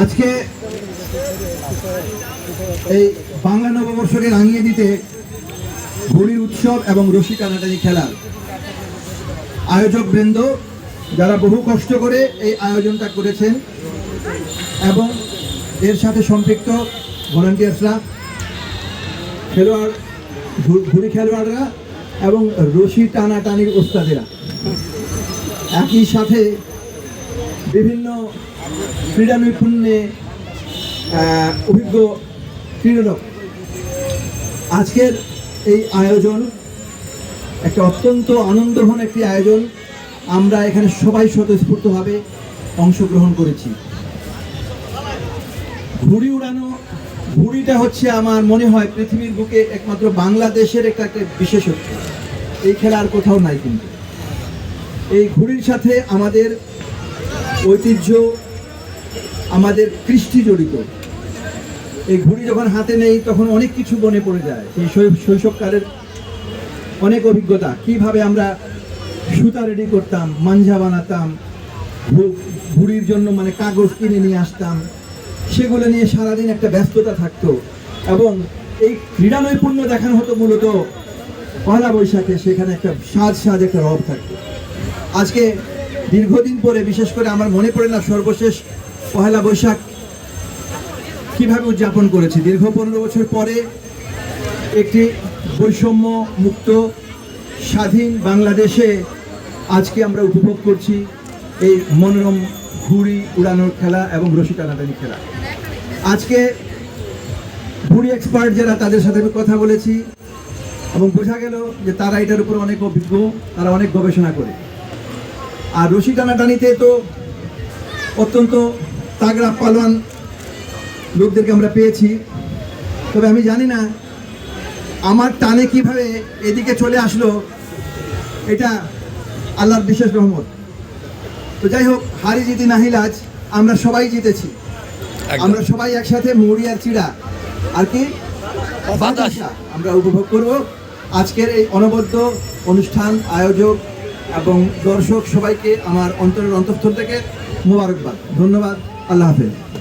আজকে এই বাংলা নববর্ষকে রাঙিয়ে দিতে ঘুড়ির উৎসব এবং রশি টানাটানি খেলার আয়োজক বৃন্দ, যারা বহু কষ্ট করে এই আয়োজনটা করেছেন এবং এর সাথে সম্পৃক্ত ভলান্টিয়ার্সরা, খেলোয়াড় ঘুড়ি খেলোয়াড়রা এবং রশি টানাটানির ওস্তাদেরা। একই সাথে বিভিন্ন ক্রীড়া নৈপুণ্যে অভিজ্ঞ ক্রীড়ক আজকের এই আয়োজন একটা অত্যন্ত আনন্দঘন একটি আয়োজন। আমরা এখানে সবাই স্বতঃস্ফূর্তভাবে অংশগ্রহণ করেছি। ঘুড়ি উড়ানো, ঘুড়িটা হচ্ছে আমার মনে হয় পৃথিবীর বুকে একমাত্র বাংলাদেশের একটা একটা বিশেষত্ব। এই খেলা আর কোথাও নাই কিন্তু। এই ঘুড়ির সাথে আমাদের ঐতিহ্য আমাদের কৃষ্টি জড়িত। এই ঘুড়ি যখন হাতে নেই, তখন অনেক কিছু মনে পড়ে যায়। সেই শৈশবকালের অনেক অভিজ্ঞতা। কীভাবে আমরা সুতা রেডি করতাম, মাঞ্জা বানাতাম ঘুড়ির জন্য মানে কাগজ কিনে নিয়ে আসতাম, সেগুলো নিয়ে সারাদিন একটা ব্যস্ততা থাকতো। এবং এই ক্রীড়া নৈপুণ্য দেখানো হতো মূলত পয়লা বৈশাখে, সেখানে একটা সাজ সাজ একটা রব থাকতো। আজকে দীর্ঘদিন পরে, বিশেষ করে আমার মনে পড়ে না সর্বশেষ পহেলা বৈশাখ কীভাবে উদযাপন করেছি। দীর্ঘ পনেরো বছর পরে একটি বৈষম্য মুক্ত স্বাধীন বাংলাদেশে আজকে আমরা উপভোগ করছি এই মনোরম ঘুড়ি উড়ানোর খেলা এবং রশি টানাটানি খেলা। আজকে ঘুড়ি এক্সপার্ট যারা, তাদের সাথে আমি কথা বলেছি এবং বোঝা গেল যে তারা এটার উপর অনেক অভিজ্ঞ, তারা অনেক গবেষণা করে। আর রশি টানাটানিতে তো অত্যন্ত তাগড়া পালোয়ান লোকদেরকে আমরা পেয়েছি। তবে আমি জানি না আমার টানে কীভাবে এদিকে চলে আসলো এটা আল্লাহর বিশেষ রহমত। তো যাই হোক হারি জিতি নাহিলাজ আমরা সবাই জিতেছি। আমরা সবাই একসাথে মুড়ি আর চিড়া। আর কি? আমরা উপভোগ করব আজকের এই অনবদ্য অনুষ্ঠান আয়োজক এবং দর্শক সবাইকে আমার অন্তরের অন্তঃস্থল থেকে মোবারকবাদ। ধন্যবাদ। আল্লাহ হাফেজ।